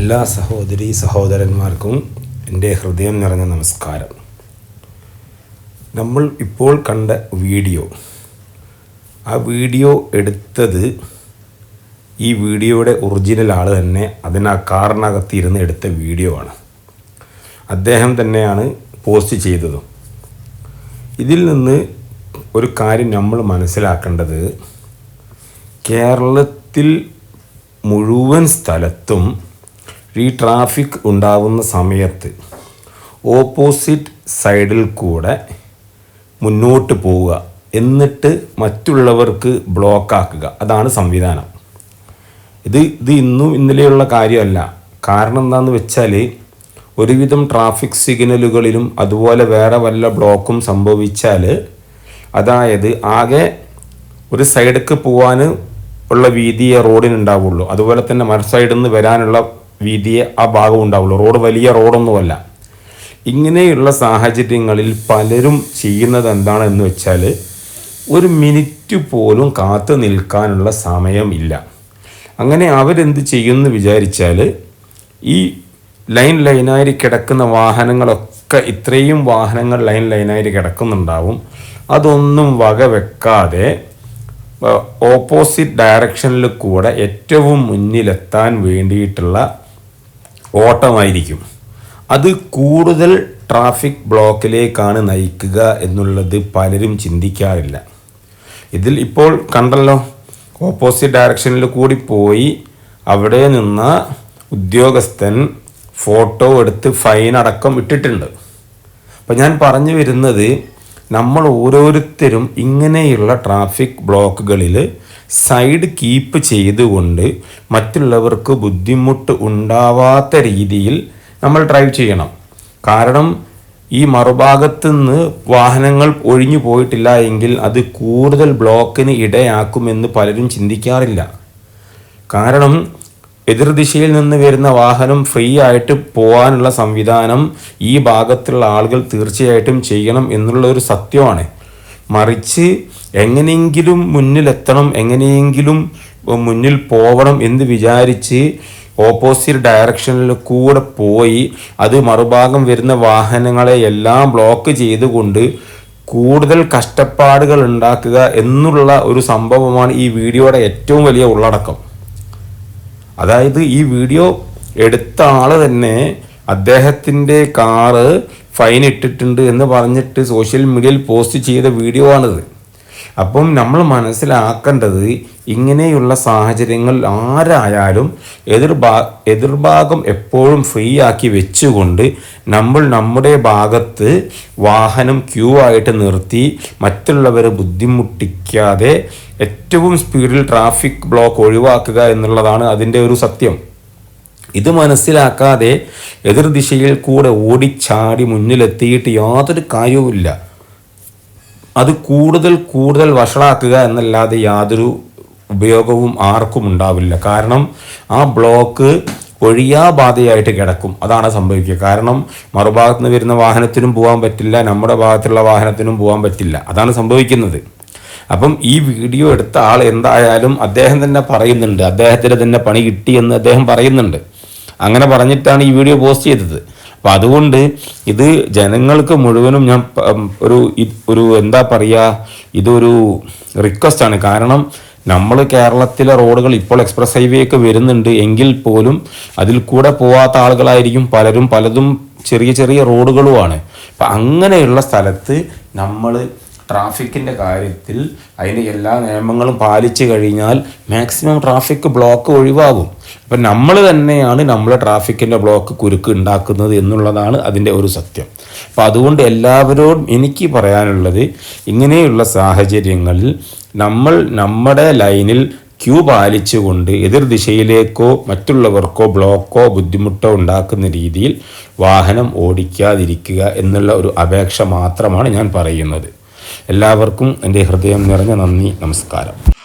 എല്ലാ സഹോദരി സഹോദരന്മാർക്കും എന്റെ ഹൃദയം നിറഞ്ഞ നമസ്കാരം. നമ്മൾ ഇപ്പോൾ കണ്ട വീഡിയോ ആ വീഡിയോ എടുത്തത് ഈ വീഡിയോയുടെ ഒറിജിനൽ ആൾ തന്നെ അതിനാ കാറിനകത്ത് ഇരുന്ന് എടുത്ത വീഡിയോ ആണ്. അദ്ദേഹം തന്നെയാണ് പോസ്റ്റ് ചെയ്തതും. ഇതിൽ നിന്ന് ഒരു കാര്യം നമ്മൾ മനസ്സിലാക്കേണ്ടത് കേരളത്തിൽ മുഴുവൻ സ്ഥലത്തും ഈ ട്രാഫിക് ഉണ്ടാവുന്ന സമയത്ത് ഓപ്പോസിറ്റ് സൈഡിൽ കൂടെ മുന്നോട്ട് പോവുക. എന്നിട്ട് മറ്റുള്ളവർക്ക് ബ്ലോക്കാക്കുക അതാണ് സംവിധാനം. ഇത് ഇത് ഇന്നും ഇന്നലെയുള്ള കാര്യമല്ല. കാരണം എന്താണെന്ന് വെച്ചാൽ ഒരുവിധം ട്രാഫിക് സിഗ്നലുകളിലും അതുപോലെ വേറെ വല്ല ബ്ലോക്കും സംഭവിച്ചാൽ അതായത് ആകെ ഒരു സൈഡിലേക്ക് പോകാൻ ഉള്ള വീതിയെ റോഡിനുണ്ടാവുള്ളൂ അതുപോലെ തന്നെ മറു സൈഡിൽ നിന്ന് വരാനുള്ള വീതിയെ ആ ഭാഗം ഉണ്ടാവുള്ളൂ. റോഡ് വലിയ റോഡൊന്നുമല്ല. ഇങ്ങനെയുള്ള സാഹചര്യങ്ങളിൽ പലരും ചെയ്യുന്നത് എന്താണെന്ന് വെച്ചാൽ ഒരു മിനിറ്റ് പോലും കാത്തു നിൽക്കാനുള്ള സമയം ഇല്ല അങ്ങനെ അവരെന്ത് ചെയ്യുമെന്ന് വിചാരിച്ചാൽ ഈ ലൈൻ ലൈനായി കിടക്കുന്ന വാഹനങ്ങളൊക്കെ ഇത്രയും വാഹനങ്ങൾ ലൈൻ ലൈനായി കിടക്കുന്നുണ്ടാവും. അതൊന്നും വക വെക്കാതെ ഓപ്പോസിറ്റ് ഡയറക്ഷനിൽ കൂടെ ഏറ്റവും മുന്നിലെത്താൻ വേണ്ടിയിട്ടുള്ള ഓട്ടമായിരിക്കും. അത് കൂടുതൽ ട്രാഫിക് ബ്ലോക്കിലേക്കാണ് നയിക്കുക എന്നുള്ളത് പലരും ചിന്തിക്കാറില്ല. ഇതിൽ ഇപ്പോൾ കണ്ടല്ലോ ഓപ്പോസിറ്റ് ഡയറക്ഷനിൽ കൂടി പോയി അവിടെ നിന്ന് ഉദ്യോഗസ്ഥൻ ഫോട്ടോ എടുത്ത് ഫൈൻ അടക്കം ഇട്ടിട്ടുണ്ട്. അപ്പം ഞാൻ പറഞ്ഞു വരുന്നത് നമ്മൾ ഓരോരുത്തരും ഇങ്ങനെയുള്ള ട്രാഫിക് ബ്ലോക്കുകളിൽ സൈഡ് കീപ്പ് ചെയ്തുകൊണ്ട് മറ്റുള്ളവർക്ക് ബുദ്ധിമുട്ട് ഉണ്ടാവാത്ത രീതിയിൽ നമ്മൾ ഡ്രൈവ് ചെയ്യണം. കാരണം ഈ മറുഭാഗത്ത് നിന്ന് വാഹനങ്ങൾ ഒഴിഞ്ഞു പോയിട്ടില്ല എങ്കിൽ അത് കൂടുതൽ ബ്ലോക്കിന് ഇടയാക്കുമെന്ന് പലരും ചിന്തിക്കാറില്ല. കാരണം എതിർദിശയിൽ നിന്ന് വരുന്ന വാഹനം ഫ്രീ ആയിട്ട് പോകാനുള്ള സംവിധാനം ഈ ഭാഗത്തുള്ള ആളുകൾ തീർച്ചയായിട്ടും ചെയ്യണം എന്നുള്ള ഒരു സത്യമാണ്. മറിച്ച് എങ്ങനെയെങ്കിലും മുന്നിലെത്തണം എങ്ങനെയെങ്കിലും മുന്നിൽ പോകണം എന്ന് വിചാരിച്ച് ഓപ്പോസിറ്റ് ഡയറക്ഷനിൽ കൂടെ പോയി അത് മറുഭാഗം വരുന്ന വാഹനങ്ങളെ എല്ലാം ബ്ലോക്ക് ചെയ്തുകൊണ്ട് കൂടുതൽ കഷ്ടപ്പാടുകൾ ഉണ്ടാക്കുക എന്നുള്ള ഒരു സംഭവമാണ് ഈ വീഡിയോയുടെ ഏറ്റവും വലിയ ഉള്ളടക്കം. അതായത് ഈ വീഡിയോ എടുത്ത ആൾ തന്നെ അദ്ദേഹത്തിന്റെ കാറ് ഫൈൻ ഇട്ടിട്ടുണ്ട് എന്ന് പറഞ്ഞിട്ട് സോഷ്യൽ മീഡിയയിൽ പോസ്റ്റ് ചെയ്ത വീഡിയോ ആണിത്. അപ്പം നമ്മൾ മനസ്സിലാക്കേണ്ടത് ഇങ്ങനെയുള്ള സാഹചര്യങ്ങൾ ആരായാലും എതിർഭാ എതിർഭാഗം എപ്പോഴും ഫ്രീ ആക്കി വെച്ചുകൊണ്ട് നമ്മൾ നമ്മുടെ ഭാഗത്ത് വാഹനം ക്യൂ ആയിട്ട് നിർത്തി മറ്റുള്ളവരെ ബുദ്ധിമുട്ടിക്കാതെ ഏറ്റവും സ്പീഡിൽ ട്രാഫിക് ബ്ലോക്ക് ഒഴിവാക്കുക എന്നുള്ളതാണ് അതിന്റെ ഒരു സത്യം. ഇത് മനസ്സിലാക്കാതെ എതിർദിശയിൽ കൂടെ ഓടിച്ചാടി മുന്നിലെത്തിയിട്ട് യാതൊരു കാര്യവുമില്ല. അത് കൂടുതൽ കൂടുതൽ വഷളാക്കുക എന്നല്ലാതെ യാതൊരു ഉപയോഗവും ആർക്കും ഉണ്ടാവില്ല. കാരണം ആ ബ്ലോക്ക് ഒഴിയാബാധയായിട്ട് കിടക്കും. അതാണ് സംഭവിക്കുക. കാരണം മറുഭാഗത്ത് നിന്ന് വരുന്ന വാഹനത്തിനും പോകാൻ പറ്റില്ല നമ്മുടെ ഭാഗത്തുള്ള വാഹനത്തിനും പോകാൻ പറ്റില്ല. അതാണ് സംഭവിക്കുന്നത്. അപ്പം ഈ വീഡിയോ എടുത്ത ആൾ എന്തായാലും അദ്ദേഹം തന്നെ പറയുന്നുണ്ട്. അദ്ദേഹത്തിന് തന്നെ പണി കിട്ടിയെന്ന് അദ്ദേഹം പറയുന്നുണ്ട്. അങ്ങനെ പറഞ്ഞിട്ടാണ് ഈ വീഡിയോ പോസ്റ്റ് ചെയ്തത്. അപ്പം അതുകൊണ്ട് ഇത് ജനങ്ങൾക്ക് മുഴുവനും ഞാൻ ഒരു ഒരു എന്താ പറയുക ഇതൊരു ആണ്. കാരണം നമ്മൾ കേരളത്തിലെ റോഡുകൾ ഇപ്പോൾ എക്സ്പ്രസ് ഹൈവേ ഒക്കെ വരുന്നുണ്ട് എങ്കിൽ പോലും അതിൽ കൂടെ പോവാത്ത ആളുകളായിരിക്കും പലരും പലതും ചെറിയ ചെറിയ റോഡുകളുമാണ്. അപ്പം അങ്ങനെയുള്ള സ്ഥലത്ത് നമ്മൾ ട്രാഫിക്കിന്റെ കാര്യത്തിൽ അതിന്റെ എല്ലാ നിയമങ്ങളും പാലിച്ചു കഴിഞ്ഞാൽ മാക്സിമം ട്രാഫിക് ബ്ലോക്ക് ഒഴിവാകും. അപ്പം നമ്മൾ തന്നെയാണ് നമ്മളെ ട്രാഫിക്കിന്റെ ബ്ലോക്ക് കുരുക്ക് ഉണ്ടാക്കുന്നത് എന്നുള്ളതാണ് അതിന്റെ ഒരു സത്യം. അപ്പം അതുകൊണ്ട് എല്ലാവരോടും എനിക്ക് പറയാനുള്ളത് ഇങ്ങനെയുള്ള സാഹചര്യങ്ങളിൽ നമ്മൾ നമ്മുടെ ലൈനിൽ ക്യൂ പാലിച്ചുകൊണ്ട് എതിർ ദിശയിലേക്കോ മറ്റുള്ളവർക്കോ ബ്ലോക്കോ ബുദ്ധിമുട്ടോ ഉണ്ടാക്കുന്ന രീതിയിൽ വാഹനം ഓടിക്കാതിരിക്കുക എന്നുള്ള ഒരു അപേക്ഷ മാത്രമാണ് ഞാൻ പറയുന്നത്. എല്ലാവർക്കും എന്റെ ഹൃദയം നിറഞ്ഞ നന്ദി നമസ്കാരം.